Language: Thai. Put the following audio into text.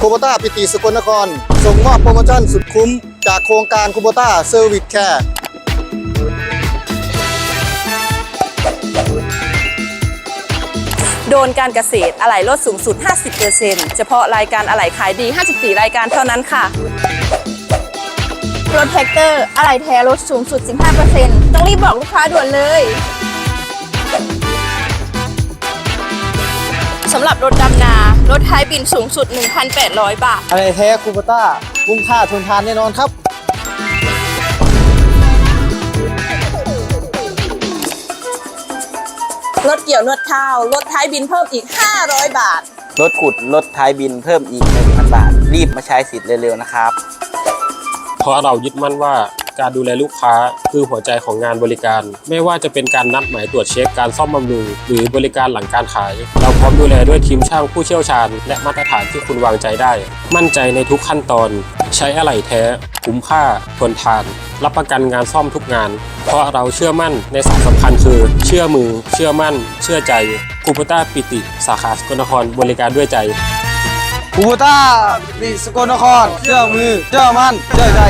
คูโบต้าปิติสกลนคร ส่งมอบโปรโมชั่นสุดคุ้ม จากโครงการคูโบต้าเซอร์วิสแคร์โดนการเกษตรอะไหล่ลดสูงสุด 50%เฉพาะรายการอะไหล่ขายดี 54 รายการเท่านั้นค่ะ รถแท็กเตอร์อะไหล่แท้ลดสูงสุด 15%ต้องรีบบอกลูกค้าด่วนเลย สำหรับรถดำนา รถไฮบรินสูงสุด 1,800 บาท อะไรแท้คูโบต้าคุ้มค่าทนทานแน่นอนครับ รถเกี่ยวนวดข้าว รถท้ายบินเพิ่มอีก 500 บาท รถขุดรถท้ายบินเพิ่มอีก1,000บาท รีบมาใช้สิทธิ์เร็วๆนะครับ เพราะเรายึดมั่นว่า การดูแลลูกค้า คือหัวใจของงานบริการ ไม่ว่าจะเป็นการนัดหมายตรวจเช็คการซ่อมบำรุงหรือบริการหลังการขาย เราพร้อมดูแลด้วยทีมช่างผู้เชี่ยวชาญ และมาตรฐานที่คุณวางใจได้ มั่นใจในทุกขั้นตอน ใช้อะไหล่แท้ คุ้มค่าทนทาน รับประกันงานซ่อมทุกงาน เพราะเราเชื่อมั่นในสายสำคัญคือ เชื่อมือ เชื่อมั่น เชื่อใจคูปต้าปิติ สาขาสกลนครบริการด้วยใจคูโบต้าปิติสกลนครเชื่อมือ เชื่อมั่น เชื่อใจ